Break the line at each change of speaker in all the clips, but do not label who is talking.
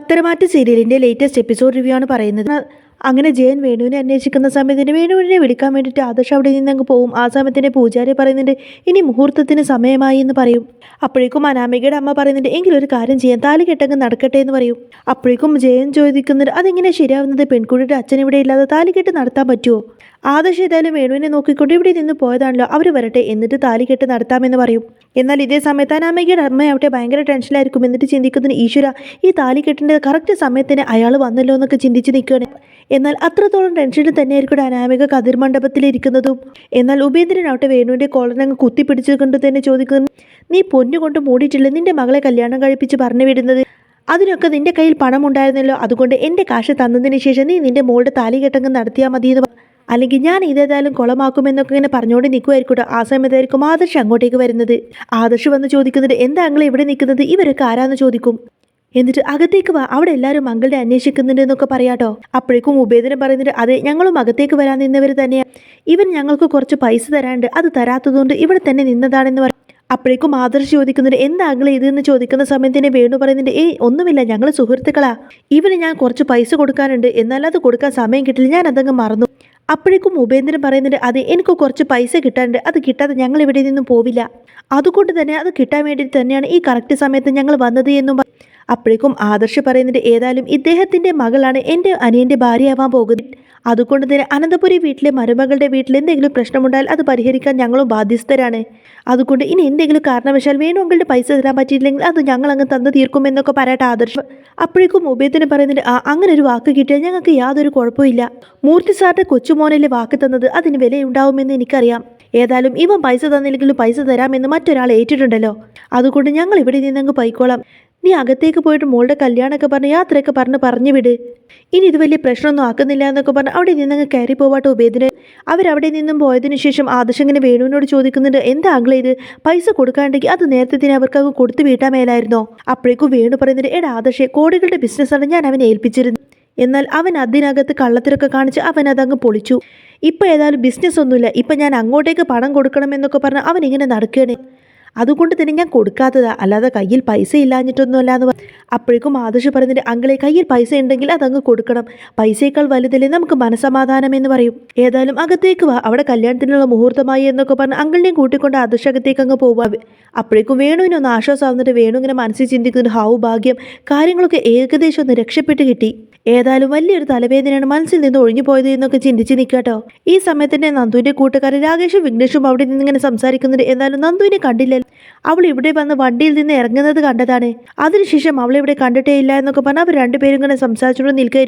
പത്തരമാറ്റ സീരിയലിന്റെ latest episode review ആണ് പറയുന്നത്. അങ്ങനെ ജയൻ വേണുവിനെ അന്വേഷിക്കുന്ന സമയത്തിന് വേണുവിനെ വിളിക്കാൻ വേണ്ടിയിട്ട് ആദർശ് അവിടെ നിന്ന് അങ്ങ് പോവും. ആ സമയത്തിന് പൂജാരി പറയുന്നുണ്ട് ഇനി മുഹൂർത്തത്തിന് സമയമായി എന്ന് പറയും. അപ്പോഴേക്കും അനാമികയുടെ അമ്മ പറയുന്നുണ്ട് എങ്കിലും ഒരു കാര്യം ചെയ്യാം താലി കെട്ടങ്ങ് നടക്കട്ടെ എന്ന് പറയും. അപ്പോഴേക്കും ജയൻ ചോദിക്കുന്നുണ്ട് അതെങ്ങനെ ശരിയാവുന്നത്? പെൺകുട്ടിയുടെ അച്ഛൻ ഇവിടെ ഇല്ലാതെ താലി കെട്ട് നടത്താൻ പറ്റുമോ ആദർശ് ഏതായാലും വേണുവിനെ നോക്കിക്കൊണ്ട് ഇവിടെ നിന്ന് പോയതാണല്ലോ അവർ വരട്ടെ എന്നിട്ട് താലി കെട്ട് നടത്താമെന്ന് പറയും. എന്നാൽ ഇതേ സമയത്ത് അനാമികയുടെ അമ്മ അവിടെ ഭയങ്കര ടെൻഷനിലായിരിക്കും. എന്നിട്ട് ചിന്തിക്കുന്നതിന് ഈശ്വര ഈ താലി കെട്ടിന്റെ കറക്റ്റ് സമയത്തിന് അയാൾ വന്നല്ലോ എന്നൊക്കെ ചിന്തിച്ച് നിൽക്കുകയാണ്. എന്നാൽ അത്രത്തോളം ടെൻഷനിൽ തന്നെയായിരിക്കും അനാമിക കതിർ മണ്ഡപത്തിലിരിക്കുന്നതും. എന്നാൽ ഉപേന്ദ്രൻ അവിടെ വേണുവിന്റെ കോളനങ്ങ് കുത്തിപ്പിടിച്ചുകൊണ്ട് തന്നെ ചോദിക്കുന്നു നീ പൊന്നുകൊണ്ട് മൂടിയിട്ടില്ല? നിന്റെ മകളെ കല്യാണം കഴിപ്പിച്ച് പറഞ്ഞു വിടുന്നത്. അതിനൊക്കെ നിന്റെ കയ്യിൽ പണം ഉണ്ടായിരുന്നല്ലോ അതുകൊണ്ട് എന്റെ കാശ് തന്നതിന് ശേഷം നീ നിന്റെ മോളുടെ താലി കെട്ടങ്ങ് നടത്തിയാൽ മതിയെന്ന് അല്ലെങ്കിൽ ഞാൻ ഇതേതായാലും കുളമാക്കുമെന്നൊക്കെ ഇങ്ങനെ പറഞ്ഞുകൊണ്ട് നിൽക്കുമായിരിക്കട്ടോ ആ സമയത്തായിരിക്കും ആദർശ് അങ്ങോട്ടേക്ക് വരുന്നത്. ആദർശ് വന്ന് ചോദിക്കുന്നത് എന്താ അങ്ങൾ ഇവിടെ നിൽക്കുന്നത്? ഇവരൊക്കെ ആരാന്ന് ചോദിക്കും. എന്നിട്ട് അകത്തേക്ക് വാ. അവിടെ എല്ലാവരും മംഗളുടെ അന്വേഷിക്കുന്നുണ്ട് എന്നൊക്കെ പറയാട്ടോ. അപ്പോഴേക്കും ഉപേദനം പറയുന്നുണ്ട് അതെ ഞങ്ങളും അകത്തേക്ക് വരാൻ നിന്നവർ തന്നെയാണ് ഇവൻ ഞങ്ങൾക്ക് കുറച്ച് പൈസ തരാണ്ട് അത് തരാത്തതുകൊണ്ട് ഇവിടെ തന്നെ നിന്നതാണെന്ന് പറയും അപ്പോഴേക്കും ആദർശ് ചോദിക്കുന്നുണ്ട് എന്താ അങ്ങളെ ഇതെന്ന് ചോദിക്കുന്ന സമയത്തിന് വേണു പറയുന്നുണ്ട് ഏയ് ഒന്നുമില്ല. ഞങ്ങൾ സുഹൃത്തുക്കളാ. ഇവന് ഞാൻ കുറച്ച് പൈസ കൊടുക്കാനുണ്ട്. എന്നാൽ അത് കൊടുക്കാൻ സമയം കിട്ടില്ല. ഞാൻ അതങ്ങ് മറന്നു. അപ്പോഴേക്കും ഉപേന്ദ്രൻ പറയുന്നുണ്ട് അതെ എനിക്ക് കുറച്ച് പൈസ കിട്ടാനുണ്ട്. അത് കിട്ടാതെ ഞങ്ങൾ ഇവിടെ നിന്നും പോവില്ല. അതുകൊണ്ട് തന്നെ അത് കിട്ടാൻ വേണ്ടി തന്നെയാണ് ഈ കറക്റ്റ് സമയത്ത് ഞങ്ങൾ വന്നത് എന്നും അപ്പോഴേക്കും ആദർശ് പറയുന്നുണ്ട് ഏതായാലും ഇദ്ദേഹത്തിന്റെ മകളാണ് എന്റെ അനിയന്റെ ഭാര്യയാവാൻ പോകുന്നത്. അതുകൊണ്ട് തന്നെ അനന്തപുരി വീട്ടിലെ മരുമകളുടെ വീട്ടിൽ എന്തെങ്കിലും പ്രശ്നമുണ്ടായാൽ അത് പരിഹരിക്കാൻ ഞങ്ങളും ബാധ്യസ്ഥരാണ്. അതുകൊണ്ട് ഇനി എന്തെങ്കിലും കാരണവശാൽ വേണുങ്കളുടെ പൈസ തരാൻ പറ്റിയില്ലെങ്കിൽ അത് ഞങ്ങൾ അങ്ങ് തന്നു തീർക്കുമെന്നൊക്കെ പറയട്ടെ ആദർശ്. അപ്പോഴേക്കും ഉഭയത്തിന് പറയുന്നുണ്ട് ആ അങ്ങനെ ഒരു വാക്ക് കിട്ടിയാൽ ഞങ്ങൾക്ക് യാതൊരു കുഴപ്പമില്ല മൂർത്തി സാറിന്റെ കൊച്ചുമോനല്ലേ വാക്ക് തന്നത്? അതിന് വിലയുണ്ടാവുമെന്ന് എനിക്കറിയാം. ഏതായാലും ഇവൻ പൈസ തന്നില്ലെങ്കിലും പൈസ തരാമെന്ന് മറ്റൊരാൾ ഏറ്റിട്ടുണ്ടല്ലോ. അതുകൊണ്ട് ഞങ്ങൾ ഇവിടെ നിന്നങ്ങ് പോയിക്കോളാം. നീ അകത്തേക്ക് പോയിട്ട് മോളുടെ കല്യാണമൊക്കെ പറഞ്ഞ് യാത്രയൊക്കെ പറഞ്ഞ് പറഞ്ഞു വിട്. ഇനി ഇത് വലിയ പ്രശ്നമൊന്നും ആക്കുന്നില്ല എന്നൊക്കെ പറഞ്ഞ് അവിടെ നിന്നങ്ങ് കയറി പോവാട്ടോ ഉപേദിന് അവരവിടെ നിന്നും പോയതിന് ശേഷം ആദർശങ്ങനെ വേണുവിനോട് ചോദിക്കുന്നുണ്ട് എന്താ ആംഗ്ലേ ഇത്? പൈസ കൊടുക്കാണ്ടെങ്കിൽ അത് നേരത്തെ തന്നെ അവർക്ക് അങ്ങ് കൊടുത്തു വീട്ടാൻ മേലായിരുന്നോ? അപ്പോഴേക്കും വേണു പറയുന്നുണ്ട് എടാ ആദർശേ കോടികളുടെ ബിസിനസ്സാണ് ഞാൻ അവനെ ഏൽപ്പിച്ചിരുന്നത്. എന്നാൽ അവൻ അതിനകത്ത് കള്ളത്തിലൊക്കെ കാണിച്ച് അവൻ അതങ്ങ് പൊളിച്ചു. ഇപ്പം ഏതായാലും ബിസിനസ് ഒന്നുമില്ല ഇപ്പം ഞാൻ അങ്ങോട്ടേക്ക് പണം കൊടുക്കണമെന്നൊക്കെ പറഞ്ഞ് അവൻ ഇങ്ങനെ നടക്കുകയാണ്. അതുകൊണ്ട് തന്നെ ഞാൻ കൊടുക്കാത്തതാ. അല്ലാതെ കയ്യിൽ പൈസ ഇല്ലാഞ്ഞിട്ടൊന്നും എന്ന് അപ്പോഴേക്കും ആദർശ് പറയുന്നുണ്ട് അങ്കിളെ കയ്യിൽ പൈസ ഉണ്ടെങ്കിൽ അതങ്ങ് കൊടുക്കണം. പൈസയേക്കാൾ വലുതല്ലേ നമുക്ക് മനസമാധാനം എന്ന് പറയും. ഏതായാലും അകത്തേക്ക് വാ. അവിടെ കല്യാണത്തിനുള്ള മുഹൂർത്തമായി എന്നൊക്കെ പറഞ്ഞ് അങ്കിളിനെയും കൂട്ടിക്കൊണ്ട് ആദർശ് അകത്തേക്ക് അങ്ങ് പോവാ. അപ്പോഴേക്കും വേണുവിനൊന്ന് ആശ്വാസമാവുന്നിട്ട് വേണു ഇങ്ങനെ മനസ്സിൽ ചിന്തിക്കുന്നുണ്ട് ഹാവു ഭാഗ്യം. കാര്യങ്ങളൊക്കെ ഏകദേശം ഒന്ന് രക്ഷപ്പെട്ട് കിട്ടി. ഏതായാലും വലിയൊരു തലവേദനയാണ് മനസ്സിൽ നിന്ന് ഒഴിഞ്ഞു പോയത് എന്നൊക്കെ ചിന്തിച്ച് നിൽക്കാട്ടോ ഈ സമയത്ത് തന്നെ നന്ദുവിന്റെ കൂട്ടുകാരൻ രാകേഷും വിഘ്നേഷും അവിടെ നിന്ന് ഇങ്ങനെ സംസാരിക്കുന്നുണ്ട്. എന്നാലും നന്ദുവിനെ കണ്ടില്ല അവൾ ഇവിടെ വന്ന് വണ്ടിയിൽ നിന്ന് ഇറങ്ങുന്നത് കണ്ടതാണ്. അതിനുശേഷം അവളെ ഇവിടെ കണ്ടിട്ടേ ഇല്ല എന്നൊക്കെ പറഞ്ഞ് അവർ രണ്ടുപേരും ഇങ്ങനെ സംസാരിച്ചുകൊണ്ട് നിൽക്കുക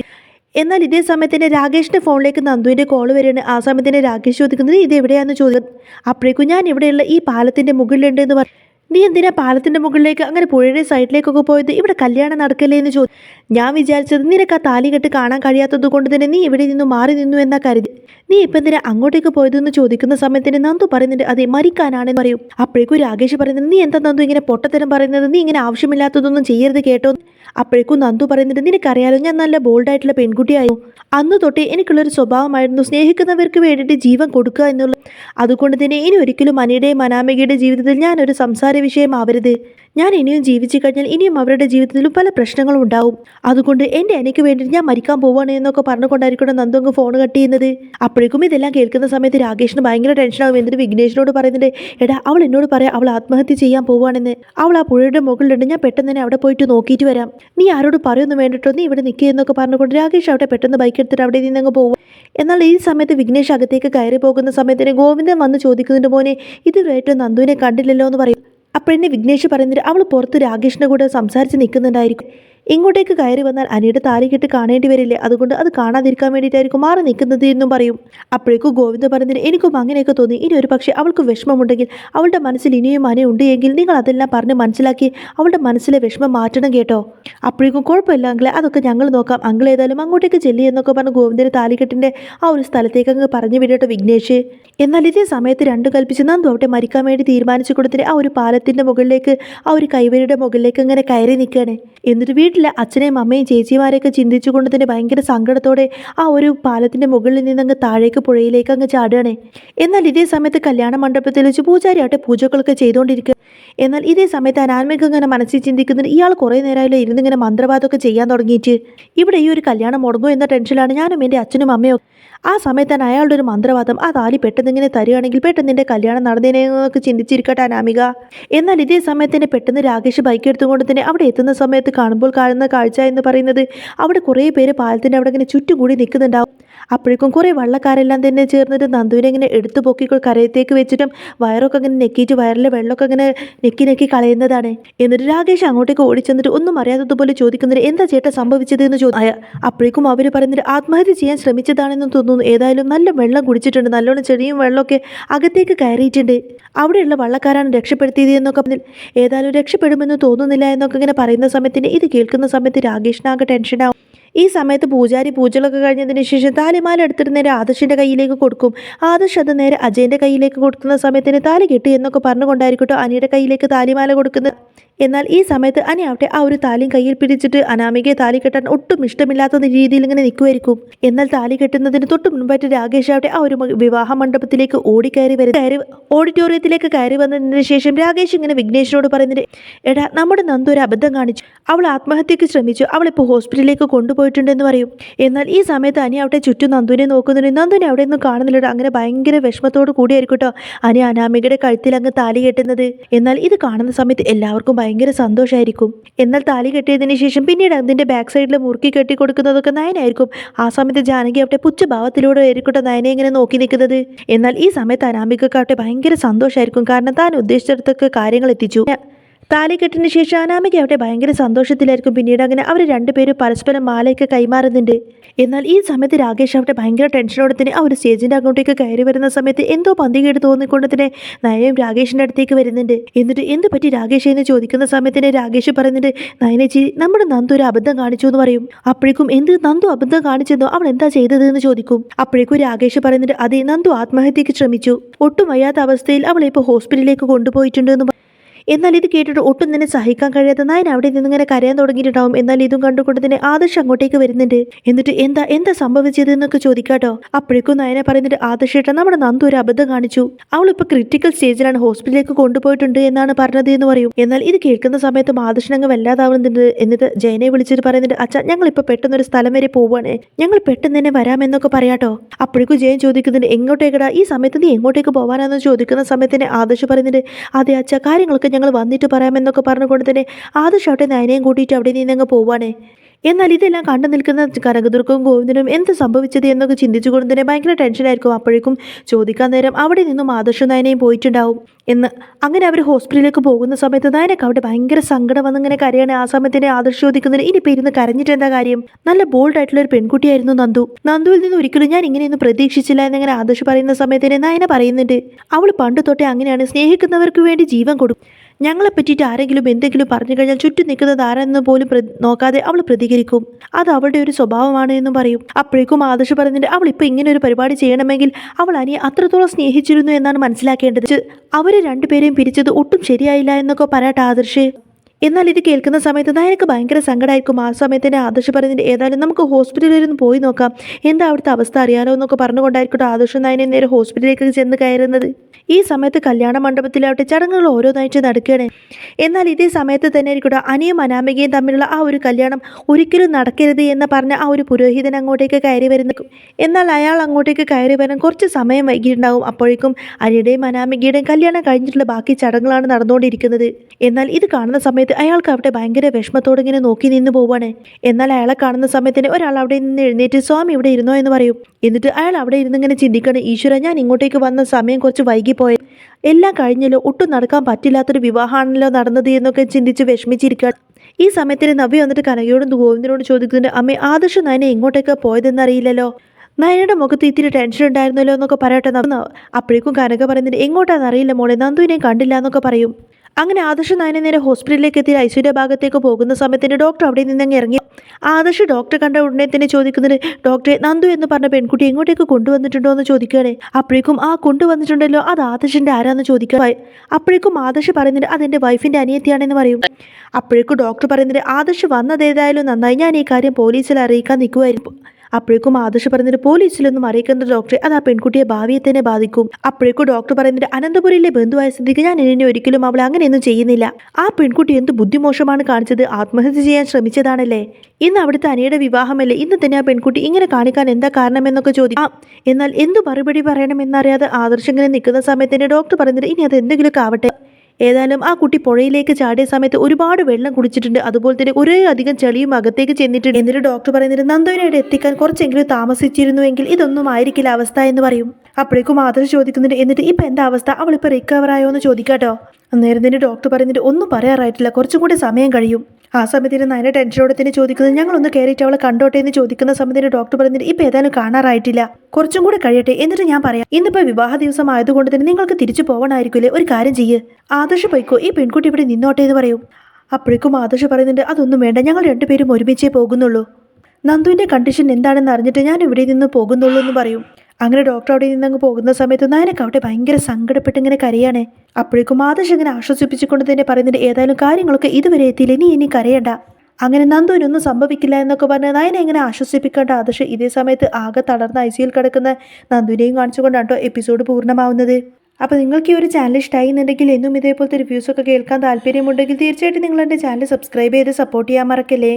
എന്നാൽ ഇതേ സമയത്ത് തന്നെ രാകേഷിന്റെ ഫോണിലേക്ക് നന്ദുവിന്റെ കോൾ വരികയാണ്. ആ സമയത്ത് തന്നെ രാകേഷ് ചോദിക്കുന്നത് ഇത് എവിടെയാന്ന് ചോദിക്കും അപ്പോഴേക്കും ഞാൻ ഇവിടെയുള്ള ഈ പാലത്തിന്റെ മുകളിലുണ്ട് എന്ന് പറഞ്ഞു. നീ എന്തിനാ പാലത്തിന്റെ മുകളിലേക്ക് അങ്ങനെ പുഴയുടെ സൈഡിലേക്കൊക്കെ പോയത്? ഇവിടെ കല്യാണം നടക്കല്ലേ? എന്ന് ചോദിച്ചു. ഞാൻ വിചാരിച്ചത് നിനക്ക് ആ താലി കെട്ട് കാണാൻ കഴിയാത്തത് കൊണ്ട് തന്നെ നീ ഇവിടെ നിന്ന് മാറി നിന്നു എന്നാ കരുതി. നീ ഇപ്പം എന്തിനാ അങ്ങോട്ടേക്ക് പോയതെന്ന് ചോദിക്കുന്ന സമയത്തിന് നന്ദു പറയുന്നുണ്ട് അതെ മരിക്കാനാണെന്ന് പറയും. അപ്പോഴേക്കും രാകേഷ് പറയുന്നത് നീ എന്താ നന്ദു ഇങ്ങനെ പൊട്ടത്തരം പറയുന്നത്? നീ ഇങ്ങനെ ആവശ്യമില്ലാത്തതൊന്നും ചെയ്യരുത് കേട്ടോ. അപ്പോഴേക്കും നന്ദു പറയുന്നുണ്ട് നിനക്കറിയാലോ ഞാൻ നല്ല ബോൾഡായിട്ടുള്ള പെൺകുട്ടിയായിരുന്നു അന്ന് തൊട്ടേ എനിക്കുള്ളൊരു സ്വഭാവമായിരുന്നു സ്നേഹിക്കുന്നവർക്ക് വേണ്ടിയിട്ട് ജീവൻ കൊടുക്കുക എന്നുള്ളത് അതുകൊണ്ട് തന്നെ ഇനി ഒരിക്കലും അനിയുടെയും അനാമികയുടെ ജീവിതത്തിൽ ഞാനൊരു സംസാര വിഷയമാവരുത് ഞാൻ ഇനിയും ജീവിച്ചു കഴിഞ്ഞാൽ ഇനിയും അവരുടെ ജീവിതത്തിലും പല പ്രശ്നങ്ങളും ഉണ്ടാവും. അതുകൊണ്ട് എന്റെ എനിക്ക് വേണ്ടി ഞാൻ മരിക്കാൻ പോവാണ് എന്നൊക്കെ പറഞ്ഞുകൊണ്ടായിരിക്കണം നന്ദു ഫോൺ കട്ട് ചെയ്യുന്നത്? അപ്പോഴേക്കും ഇതെല്ലാം കേൾക്കുന്ന സമയത്ത് രാകേഷിന് ഭയങ്കര ടെൻഷനാകും എന്നിട്ട് വിഘ്നേഷിനോട് പറയുന്നുണ്ട് എടാ അവൾ എന്നോട് പറയാം അവൾ ആത്മഹത്യ ചെയ്യാൻ പോവുകയാണെന്ന് അവൾ ആ പുഴയുടെ മുകളിലുണ്ട് ഞാൻ പെട്ടെന്ന് തന്നെ അവിടെ പോയിട്ട് നോക്കിയിട്ട് വരാം. നീ ആരോട് പറയൊന്നും വേണ്ടിട്ടോ? നീ ഇവിടെ നിൽക്കുക എന്നൊക്കെ പറഞ്ഞുകൊണ്ട് രാകേഷ് അവിടെ പെട്ടെന്ന് ബൈക്ക് എടുത്തിട്ട് അവിടെ നിന്നങ്ങ് പോകും എന്നാൽ ഈ സമയത്ത് വിഘ്നേഷ് അകത്തേക്ക് കയറി പോകുന്ന സമയത്തിന് ഗോവിന്ദൻ വന്ന് ചോദിക്കുന്നതിന് മോനെ ഇതുവരെയായിട്ടും നന്ദുവിനെ കണ്ടില്ലല്ലോ എന്ന് പറയും. അപ്പോഴെന്നെ വിഘ്നേഷ് പറയുന്നത് അവൾ പുറത്ത് രാകേഷിന്റെ കൂടെ സംസാരിച്ച് നിൽക്കുന്നുണ്ടായിരിക്കും. ഇങ്ങോട്ടേക്ക് കയറി വന്നാൽ അനിയുടെ താലി കെട്ട് കാണേണ്ടി വരില്ലേ? അതുകൊണ്ട് അത് കാണാതിരിക്കാൻ വേണ്ടിയിട്ടായിരിക്കും മാറി നിൽക്കുന്നത് എന്നും പറയും. അപ്പോഴേക്കും ഗോവിന്ദ പറഞ്ഞതിന് എനിക്കും അങ്ങനെയൊക്കെ തോന്നി. ഇനി ഒരു പക്ഷേ അവൾക്ക് വിഷമമുണ്ടെങ്കിൽ അവളുടെ മനസ്സിൽ ഇനിയും അന ഉണ്ട് എങ്കിൽ നിങ്ങൾ അതെല്ലാം പറഞ്ഞ് മനസ്സിലാക്കി അവളുടെ മനസ്സിലെ വിഷമം മാറ്റണം കേട്ടോ. അപ്പോഴേക്കും കുഴപ്പമില്ല അങ്കിളെ അതൊക്കെ ഞങ്ങൾ നോക്കാം. അങ്കിൾ ഏതായാലും അങ്ങോട്ടേക്ക് ചെല്ലി എന്നൊക്കെ പറഞ്ഞ് ഗോവിന്ദന്റെ താലികെട്ടിന്റെ ആ ഒരു സ്ഥലത്തേക്ക് അങ്ങ് പറഞ്ഞു വിടട്ടോ വിഘ്നേഷ്. എന്നാൽ ഇതേ സമയത്ത് രണ്ടു കൽപ്പിച്ച് നന്ദു അവിടെ മരിക്കാൻ വേണ്ടി തീരുമാനിച്ചു കൊടുത്തിട്ട് ആ ഒരു പാലത്തിന്റെ മുകളിലേക്ക് ആ ഒരു കൈവരിയുടെ മുകളിലേക്ക് ഇങ്ങനെ കയറി നിൽക്കുകയാണ്. എന്നിട്ട് വീട്ടിലെ അച്ഛനെയും അമ്മയും ചേച്ചിമാരെയൊക്കെ ചിന്തിച്ചുകൊണ്ട് തന്നെ ഭയങ്കര സങ്കടത്തോടെ ആ ഒരു പാലത്തിന്റെ മുകളിൽ നിന്ന് അങ്ങ് താഴേക്ക് പുഴയിലേക്ക് അങ്ങ് ചാടുകയാണ്. എന്നാൽ ഇതേ സമയത്ത് കല്യാണ മണ്ഡപത്തിൽ വെച്ച് പൂജാരിയാട്ടെ പൂജകളൊക്കെ ചെയ്തുകൊണ്ടിരിക്കുക. എന്നാൽ ഇതേ സമയത്ത് അനാത്മിക ഇങ്ങനെ മനസ്സിൽ ചിന്തിക്കുന്നുണ്ട്. ഇയാൾ കുറേ നേരമായാലും ഇരുന്നിങ്ങനെ മന്ത്രവാദമൊക്കെ ചെയ്യാൻ തുടങ്ങിയിട്ട്. ഇവിടെ ഈ ഒരു കല്യാണം മുടങ്ങുമോ എന്ന ടെൻഷനിലാണ് ഞാനും എന്റെ അച്ഛനും അമ്മയും ആ സമയത്ത് തന്നെ അയാളുടെ ഒരു മന്ത്രവാദം ആ താലി പെട്ടെന്ന് ഇങ്ങനെ തരികയാണെങ്കിൽ പെട്ടെന്ന് എന്റെ കല്യാണം നടന്നതിനെന്നൊക്കെ ചിന്തിച്ചിരിക്കട്ടെ അനാമിക. എന്നാൽ ഇതേ സമയത്ത് തന്നെ പെട്ടെന്ന് രാകേഷ് ബൈക്ക് എടുത്തുകൊണ്ട് തന്നെ അവിടെ എത്തുന്ന സമയത്ത് കാണുമ്പോൾ കാണുന്ന കാഴ്ച എന്ന് പറയുന്നത് അവിടെ കുറേ പേര് പാലത്തിന്റെ അവിടെ ഇങ്ങനെ ചുറ്റും കൂടി നിൽക്കുന്നുണ്ടാവും. അപ്പോഴേക്കും കുറേ വള്ളക്കാരെല്ലാം തന്നെ ചേർന്നിട്ട് നന്ദുവിനെ ഇങ്ങനെ എടുത്തു പൊക്കി കരയത്തേക്ക് വെച്ചിട്ടും വയറൊക്കെ ഇങ്ങനെ നെക്കിയിട്ട് വയറിലെ വെള്ളമൊക്കെ ഇങ്ങനെ നെക്കി നെക്കി കളയുന്നതാണ്. എന്നിട്ട് രാകേഷ് അങ്ങോട്ടേക്ക് ഓടിച്ചെന്നിട്ട് ഒന്നും അറിയാത്തതുപോലെ ചോദിക്കുന്നത് എന്താ ചേട്ടൻ സംഭവിച്ചത് എന്ന് ചോദിച്ചു അപ്പോഴേക്കും അവർ പറയുന്നത് ആത്മഹത്യ ചെയ്യാൻ ശ്രമിച്ചതാണെന്ന് തോന്നുന്നു. ഏതായാലും നല്ല വെള്ളം കുടിച്ചിട്ടുണ്ട്. നല്ലോണം ചെടിയും വെള്ളമൊക്കെ അകത്തേക്ക് കയറിയിട്ടുണ്ട്. അവിടെയുള്ള വള്ളക്കാരാണ് രക്ഷപ്പെടുത്തിയത് എന്നൊക്കെ പറഞ്ഞ് ഏതായാലും രക്ഷപ്പെടുമെന്ന് തോന്നുന്നില്ല എന്നൊക്കെ ഇങ്ങനെ പറയുന്ന സമയത്തിന് ഇത് കേൾക്കുന്ന സമയത്ത് രാകേഷിനാകെ ടെൻഷനാവും ഈ സമയത്ത് പൂജാരി പൂജകളൊക്കെ കഴിഞ്ഞതിന് ശേഷം താലിമാല എടുത്തിട്ട് നേരെ ആദർശിന്റെ കയ്യിലേക്ക് കൊടുക്കും. ആദർശ് അത് നേരെ അജയന്റെ കയ്യിലേക്ക് കൊടുക്കുന്ന സമയത്തിന് താലി കിട്ടി എന്നൊക്കെ പറഞ്ഞുകൊണ്ടായിരിക്കട്ടോ അനിയുടെ കയ്യിലേക്ക് താലിമാല കൊടുക്കുന്നത്. എന്നാൽ ഈ സമയത്ത് അനിയാവട്ടെ ആ ഒരു താലിയും കയ്യിൽ പിടിച്ചിട്ട് അനാമികയെ താലി കെട്ടാൻ ഒട്ടും ഇഷ്ടമില്ലാത്ത രീതിയിൽ ഇങ്ങനെ നിൽക്കുമായിരിക്കും എന്നാൽ താലി കെട്ടുന്നതിന് തൊട്ട് മുൻപായിട്ട് രാകേഷ് ആവട്ടെ ആ ഒരു വിവാഹ മണ്ഡപത്തിലേക്ക് ഓടിക്കയറി വരെ. കയറി ഓഡിറ്റോറിയത്തിലേക്ക് കയറി വന്നതിന് ശേഷം രാകേഷ് ഇങ്ങനെ വിഘ്നേഷിനോട് പറയുന്നത് എടാ നമ്മുടെ നന്ദു ഒരു അബദ്ധം കാണിച്ചു. അവൾ ആത്മഹത്യക്ക് ശ്രമിച്ചു. അവൾ ഇപ്പോൾ ഹോസ്പിറ്റലിലേക്ക് കൊണ്ടുപോയിട്ടുണ്ടെന്ന് പറയും. എന്നാൽ ഈ സമയത്ത് അനി അവിടെ ചുറ്റും നന്ദുവിനെ നോക്കുന്നുണ്ട്. നന്ദുവിനെ അവിടെ ഒന്നും കാണുന്നില്ല. അങ്ങനെ ഭയങ്കര വിഷമത്തോട് കൂടിയായിരിക്കും കേട്ടോ. അനി അനാമികയുടെ കഴുത്തിൽ അങ്ങ് താലി കെട്ടുന്നത്. എന്നാൽ ഇത് കാണുന്ന സമയത്ത് എല്ലാവർക്കും ഭയങ്കര സന്തോഷമായിരിക്കും എന്നാൽ താലി കെട്ടിയതിന് ശേഷം പിന്നീട് അതിന്റെ ബാക്ക് സൈഡിൽ മുറുക്കി കെട്ടി കൊടുക്കുന്നതൊക്കെ നയനായിരിക്കും. ആ സമയത്ത് ജാനകി അവിടെ പുച്ഛഭാവത്തിലൂടെ ആയിരിക്കട്ടെ നയനെ ഇങ്ങനെ നോക്കി നിൽക്കുന്നത്. എന്നാൽ ഈ സമയത്ത് അനാമികക്കാട്ടെ ഭയങ്കര സന്തോഷമായിരിക്കും കാരണം താൻ ഉദ്ദേശിച്ചിടത്തൊക്കെ കാര്യങ്ങൾ എത്തിച്ചു. താലികെട്ടിന് ശേഷം അനാമിക അവിടെ ഭയങ്കര സന്തോഷത്തിലായിരിക്കും. പിന്നീട് അങ്ങനെ അവർ രണ്ടുപേരും പരസ്പരം മാലയൊക്കെ കൈമാറുന്നുണ്ട്. എന്നാൽ ഈ സമയത്ത് രാകേഷ് അവിടെ ഭയങ്കര ടെൻഷനോടെ തന്നെ ആ സ്റ്റേജിന്റെ അങ്ങോട്ടേക്ക് കയറി വരുന്ന സമയത്ത് എന്തോ പന്തികേട് തോന്നിക്കൊണ്ട് തന്നെ നയനയും രാകേഷിന്റെ അടുത്തേക്ക് വരുന്നുണ്ട്. എന്നിട്ട് എന്ത് പറ്റി രാകേഷ് എന്ന് ചോദിക്കുന്ന സമയത്തിന് രാകേഷ് പറയുന്നുണ്ട് നയനേച്ചി നമ്മുടെ നന്ദു ഒരു അബദ്ധം കാണിച്ചു എന്ന് പറയും. അപ്പോഴേക്കും എന്ത് നന്ദു അബദ്ധം കാണിച്ചെന്നോ? അവൾ എന്താ ചെയ്തത് എന്ന് ചോദിക്കും. അപ്പോഴേക്കും രാകേഷ് പറയുന്നുണ്ട് അതെ നന്ദു ആത്മഹത്യക്ക് ശ്രമിച്ചു. ഒട്ടും വയ്യാത്ത അവസ്ഥയിൽ അവളെ ഇപ്പോൾ ഹോസ്പിറ്റലിലേക്ക് കൊണ്ടുപോയിട്ടുണ്ട് എന്ന് എന്നാൽ ഇത് കേട്ടിട്ട് ഒട്ടും തന്നെ സഹിക്കാൻ കഴിയാത്ത നായൻ അവിടെ നിന്നിങ്ങനെ കരയാൻ തുടങ്ങിയിട്ടുണ്ടാവും. എന്നാൽ ഇതും കണ്ടുകൊണ്ട് തന്നെ ആദർശ് അങ്ങോട്ടേക്ക് വരുന്നുണ്ട്. എന്നിട്ട് എന്താ എന്താ സംഭവിച്ചത് എന്നൊക്കെ ചോദിക്കാട്ടോ. അപ്പോഴേക്കും നയനെ പറയുന്നുണ്ട് ആദർശ് ഏട്ടാ നമ്മുടെ നന്ദു ഒരു അബദ്ധം കാണിച്ചു. അവൾ ഇപ്പൊ ക്രിട്ടിക്കൽ സ്റ്റേജിലാണ് ഹോസ്പിറ്റലിലേക്ക് കൊണ്ടുപോയിട്ടുണ്ട് എന്നാണ് പറഞ്ഞത് എന്ന് പറയും. എന്നാൽ ഇത് കേൾക്കുന്ന സമയത്ത് അങ്ങ് വല്ലാതാവുന്നുണ്ട്. എന്നിട്ട് ജയനെ വിളിച്ചിട്ട് പറയുന്നുണ്ട് അച്ഛാ ഞങ്ങൾ ഇപ്പൊ പെട്ടെന്നൊരു സ്ഥലം വരെ പോവാണ്. ഞങ്ങൾ പെട്ടെന്ന് തന്നെ വരാമെന്നൊക്കെ പറയാട്ടോ. അപ്പോഴേക്കും ജയൻ ചോദിക്കുന്നുണ്ട് എങ്ങോട്ടേക്കടാ? ഈ സമയത്ത് നീ എങ്ങോട്ടേക്ക് പോകാനാന്ന് ചോദിക്കുന്ന സമയത്തിന് ആദർശ് പറയുന്നുണ്ട് അതെ അച്ഛാ കാര്യങ്ങളൊക്കെ ഞങ്ങൾ വന്നിട്ട് പറയാമെന്നൊക്കെ പറഞ്ഞുകൊണ്ട് തന്നെ ആദ്യ ഷോട്ടെ നയനയും കൂട്ടിയിട്ട് അവിടെ നിന്ന് അങ്ങ് പോവാണേ. എന്നാൽ ഇതെല്ലാം കണ്ടു നിൽക്കുന്ന കനകദുർഗവും ഗോവിന്ദനും എന്ത് സംഭവിച്ചത് എന്നൊക്കെ ചിന്തിച്ചുകൊണ്ട് തന്നെ ഭയങ്കര ടെൻഷനായിരിക്കും അപ്പോഴേക്കും ചോദിക്കാൻ നേരം അവിടെ നിന്നും ആദർശ നയനയും പോയിട്ടുണ്ടാവും എന്ന്. അങ്ങനെ അവർ ഹോസ്പിറ്റലിലേക്ക് പോകുന്ന സമയത്ത് നയനക്ക് അവിടെ ഭയങ്കര സങ്കടം വന്നിങ്ങനെ കരയാണ്. ആ സമയത്തിന് ആദർശം ചോദിക്കുന്നതിന് ഇനിയിപ്പോൾ ഇരുന്ന് കരഞ്ഞിട്ട് എന്താ കാര്യം? നല്ല ബോൾഡ് ആയിട്ടുള്ള ഒരു പെൺകുട്ടിയായിരുന്നു നന്ദു. നന്ദുവിൽ നിന്ന് ഒരിക്കലും ഞാൻ ഇങ്ങനെയൊന്നും പ്രതീക്ഷിച്ചില്ല എന്നിങ്ങനെ ആദർശ് പറയുന്ന സമയത്തിന് നയന പറയുന്നുണ്ട്. അവൾ പണ്ട് തൊട്ടേ അങ്ങനെയാണ്. സ്നേഹിക്കുന്നവർക്ക് വേണ്ടി ജീവൻ കൊടുക്കും. ഞങ്ങളെ പറ്റിയിട്ട് ആരെങ്കിലും എന്തെങ്കിലും പറഞ്ഞു കഴിഞ്ഞാൽ ചുറ്റും നിൽക്കുന്നത് ആരെന്ന് പോലും നോക്കാതെ അവൾ പ്രതികരിക്കും. അത് അവളുടെ ഒരു സ്വഭാവമാണ് എന്നും പറയും. അപ്പോഴേക്കും ആദർശ് പറയുന്നുണ്ട് അവൾ ഇപ്പോൾ ഇങ്ങനെ ഒരു പരിപാടി ചെയ്യണമെങ്കിൽ അവൾ അനിയെ അത്രത്തോളം സ്നേഹിച്ചിരുന്നു എന്നാണ് മനസ്സിലാക്കേണ്ടത്. അവരെ രണ്ടുപേരെയും പിരിച്ചത് ഒട്ടും ശരിയായില്ല എന്നൊക്കെ പറയട്ടെ ആദർശ് എന്നാൽ ഇത് കേൾക്കുന്ന സമയത്ത് നയനക്ക് ഭയങ്കര സങ്കടമായിരിക്കും ആ സമയത്തിന് ആദർശ് പറയുന്നുണ്ട് ഏതായാലും നമുക്ക് ഹോസ്പിറ്റലിൽ ഒന്ന് പോയി നോക്കാം. എന്താ അവിടുത്തെ അവസ്ഥ അറിയാനോ എന്നൊക്കെ പറഞ്ഞുകൊണ്ടായിരിക്കട്ടെ ആദർശ് നയനെ നേരെ ഹോസ്പിറ്റലിലേക്ക് ചെന്ന് കയറുന്നത്. ഈ സമയത്ത് കല്യാണ മണ്ഡപത്തിലാവട്ടെ ചടങ്ങുകൾ ഓരോന്നായിട്ട് നടക്കുകയാണ്. എന്നാൽ ഇതേ സമയത്ത് തന്നെ ആയിരിക്കട്ടെ അനിയും അനാമികയും തമ്മിലുള്ള ആ ഒരു കല്യാണം ഒരിക്കലും നടക്കരുത് എന്ന് പറഞ്ഞ ആ ഒരു പുരോഹിതൻ അങ്ങോട്ടേക്ക് കയറി വരുന്ന എന്നാൽ അയാൾ അങ്ങോട്ടേക്ക് കയറി വരാൻ കുറച്ച് സമയം വൈകിയിട്ടുണ്ടാവും. അപ്പോഴേക്കും അനിയുടെയും അനാമികയുടെയും കല്യാണം കഴിഞ്ഞിട്ടുള്ള ബാക്കി ചടങ്ങുകളാണ് നടന്നുകൊണ്ടിരിക്കുന്നത്. എന്നാൽ ഇത് കാണുന്ന സമയത്ത് അയാൾക്ക് അവിടെ ഭയങ്കര വിഷമത്തോടെ ഇങ്ങനെ നോക്കി നിന്ന് പോവാണ്. എന്നാൽ അയാളെ കാണുന്ന സമയത്തിന് ഒരാൾ അവിടെ നിന്ന് എഴുന്നേറ്റ് സ്വാമി ഇവിടെ ഇരുന്നോ? എന്ന് പറയും. എന്നിട്ട് അയാൾ അവിടെ ഇരുന്ന് ഇങ്ങനെ ചിന്തിക്കണം ഈശ്വര ഞാൻ ഇങ്ങോട്ടേക്ക് വന്ന സമയം കുറച്ച് വൈകിപ്പോയ. എല്ലാം കഴിഞ്ഞല്ലോ ഒട്ടും നടക്കാൻ പറ്റില്ലാത്തൊരു വിവാഹമാണല്ലോ നടന്നത് എന്നൊക്കെ ചിന്തിച്ച് വിഷമിച്ചിരിക്കുക ഈ സമയത്തിന് നവ്യ വന്നിട്ട് കനകയോടും ഗോവിന്ദനോട് ചോദിക്കുന്നുണ്ട് അമ്മേ ആദർശ നയനെ എങ്ങോട്ടേക്ക് പോയതെന്നറിയില്ലല്ലോ? നയനയുടെ മുഖത്ത് ഇത്തിരി ടെൻഷൻ ഉണ്ടായിരുന്നല്ലോ എന്നൊക്കെ പറയട്ടെ അപ്പോഴേക്കും കനക പറയുന്നുണ്ട് എങ്ങോട്ടാണെന്ന് അറിയില്ല മോളെ നന്ദുവിനെ കണ്ടില്ല എന്നൊക്കെ പറയും. അങ്ങനെ ആദർശ് നയനെ നേരെ ഹോസ്പിറ്റലിലേക്ക് എത്തി ഐശ്വര്യ ഭാഗത്തേക്ക് പോകുന്ന സമയത്തിന് ഡോക്ടർ അവിടെ നിന്നങ്ങ് ഇറങ്ങി. ആദർശ് ഡോക്ടറെ കണ്ട ഉടനെ തന്നെ ചോദിക്കുന്നത് ഡോക്ടറെ നന്ദു എന്ന് പറഞ്ഞ പെൺകുട്ടി എങ്ങോട്ടേക്ക് കൊണ്ടുവന്നിട്ടുണ്ടോ? എന്ന് ചോദിക്കുകയാണ്. അപ്പോഴേക്കും ആ കൊണ്ടുവന്നിട്ടുണ്ടല്ലോ. അത് ആദർശിന്റെ ആരാന്ന് ചോദിക്കുക അപ്പോഴേക്കും ആദർശ് പറയുന്നുണ്ട് അതെന്റെ വൈഫിന്റെ അനിയത്തിയാണെന്ന് പറയും. അപ്പോഴേക്കും ഡോക്ടർ പറയുന്നുണ്ട് ആദർശ് വന്നത് ഏതായാലും നന്നായി. ഞാൻ ഈ കാര്യം പോലീസിൽ അറിയിക്കാൻ നിൽക്കുമായിരുന്നു അപ്പോഴേക്കും ആദർശ് പറയുന്നത് പോലീസിലൊന്നും അറിയിക്കുന്ന ഡോക്ടറെ അത് ആ പെൺകുട്ടിയെ ഭാവിയെ തന്നെ ബാധിക്കും. അപ്പോഴേക്കും ഡോക്ടർ പറയുന്നത് അനന്തപുരിയിലെ ബന്ധുവായ സ്ഥിതിക്ക് ഞാൻ ഇനി ഒരിക്കലും അവളെ അങ്ങനെയൊന്നും ചെയ്യുന്നില്ല. ആ പെൺകുട്ടി എന്ത് ബുദ്ധിമോശമാണ് കാണിച്ചത്? ആത്മഹത്യ ചെയ്യാൻ ശ്രമിച്ചതാണല്ലേ? ഇന്ന് അവിടുത്തെ അനിയുടെ വിവാഹമല്ലേ? ഇന്ന് തന്നെ ആ പെൺകുട്ടി ഇങ്ങനെ കാണിക്കാൻ എന്താ കാരണമെന്നൊക്കെ ചോദിക്കും എന്നാൽ എന്ത് മറുപടി പറയണമെന്നറിയാതെ ആദർശങ്ങനെ നിൽക്കുന്ന സമയത്ത് ഡോക്ടർ പറയുന്നത് ഇനി അത് എന്തെങ്കിലുമൊക്കെ ആവട്ടെ. ഏതായാലും ആ കുട്ടി പുഴയിലേക്ക് ചാടിയ സമയത്ത് ഒരുപാട് വെള്ളം കുടിച്ചിട്ടുണ്ട്. അതുപോലെ തന്നെ ഒരേ അധികം ചെളിയും അകത്തേക്ക് ചെന്നിട്ടുണ്ട്. എന്നിട്ട് ഡോക്ടർ പറയുന്നത് നന്ദുവിനെ അവിടെ എത്തിക്കാൻ കുറച്ചെങ്കിലും താമസിച്ചിരുന്നുവെങ്കിൽ ഇതൊന്നും ആയിരിക്കില്ല അവസ്ഥ എന്ന് പറയും. അപ്പോഴേക്കും മാതൃ ചോദിക്കുന്നുണ്ട്. എന്നിട്ട് ഇപ്പം എന്താ അവസ്ഥ? അവളിപ്പോൾ റിക്കവർ ആയോ എന്ന് ചോദിക്കാട്ടോ. അന്നേരം തന്നെ ഡോക്ടർ പറയുന്നുണ്ട് ഒന്നും പറയാറായിട്ടില്ല. കുറച്ചും കൂടി സമയം കഴിയും. ആ സമയത്തിന് നയന ടെൻഷനോടെ തന്നെ ചോദിക്കുന്നത് ഞങ്ങളൊന്ന് കയറിയിട്ട് അവളെ കണ്ടോട്ടെ എന്ന് ചോദിക്കുന്ന സമയത്തിന് ഡോക്ടർ പറഞ്ഞിട്ട് ഇപ്പം ഏതായാലും കാണാറായിട്ടില്ല. കുറച്ചും കൂടെ കഴിയട്ടെ. എന്നിട്ട് ഞാൻ പറയാം. ഇന്നിപ്പോൾ വിവാഹ ദിവസം ആയതുകൊണ്ട് തന്നെ നിങ്ങൾക്ക് തിരിച്ചു പോകണമായിരിക്കില്ലേ ഒരു കാര്യം ചെയ്യ്. ആദർശ് പോയിക്കോ. ഈ പെൺകുട്ടി ഇവിടെ നിന്നോട്ടെ എന്ന് പറയും. അപ്പോഴേക്കും ആദർശ് പറയുന്നുണ്ട് അതൊന്നും വേണ്ട. ഞങ്ങൾ രണ്ടുപേരും ഒരുമിച്ചേ പോകുന്നുള്ളൂ. നന്ദുവിന്റെ കണ്ടീഷൻ എന്താണെന്ന് അറിഞ്ഞിട്ട് ഞാൻ ഇവിടെ നിന്ന് പോകുന്നുള്ളൂ എന്ന് പറയും. അങ്ങനെ ഡോക്ടർ അവിടെ നിന്ന് അങ്ങ് പോകുന്ന സമയത്ത് നായനക്ക് അവിടെ ഭയങ്കര സങ്കടപ്പെട്ട് ഇങ്ങനെ കരയാണേ. അപ്പോഴേക്കും ആദർശ് ഇങ്ങനെ ആശ്വസിപ്പിച്ചുകൊണ്ട് തന്നെ പറയുന്നുണ്ട് ഏതായാലും കാര്യങ്ങളൊക്കെ ഇതുവരെ എത്തിയില്ല? ഇനി ഇനി കരയണ്ട. അങ്ങനെ നന്ദുവിനൊന്നും സംഭവിക്കില്ല എന്നൊക്കെ പറഞ്ഞ് നയനെ ഇങ്ങനെ ആശ്വസിപ്പിക്കേണ്ട ആദർശ് ഇതേ സമയത്ത് ആകെ തളർന്ന ഐ സിയിൽ കിടക്കുന്ന നന്ദുവിനെയും കാണിച്ചുകൊണ്ടാണ് കേട്ടോ എപ്പിസോഡ് പൂർണമാവുന്നത്. അപ്പോൾ നിങ്ങൾക്ക് ഈ ഒരു ചാനൽ ഇഷ്ടമായി എന്നുണ്ടെങ്കിൽ എന്നും ഇതേപോലത്തെ റിവ്യൂസൊക്കെ കേൾക്കാൻ താല്പര്യമുണ്ടെങ്കിൽ തീർച്ചയായിട്ടും നിങ്ങൾ എന്റെ ചാനൽ സബ്സ്ക്രൈബ് ചെയ്ത് സപ്പോർട്ട് ചെയ്യാൻ മറക്കല്ലേ?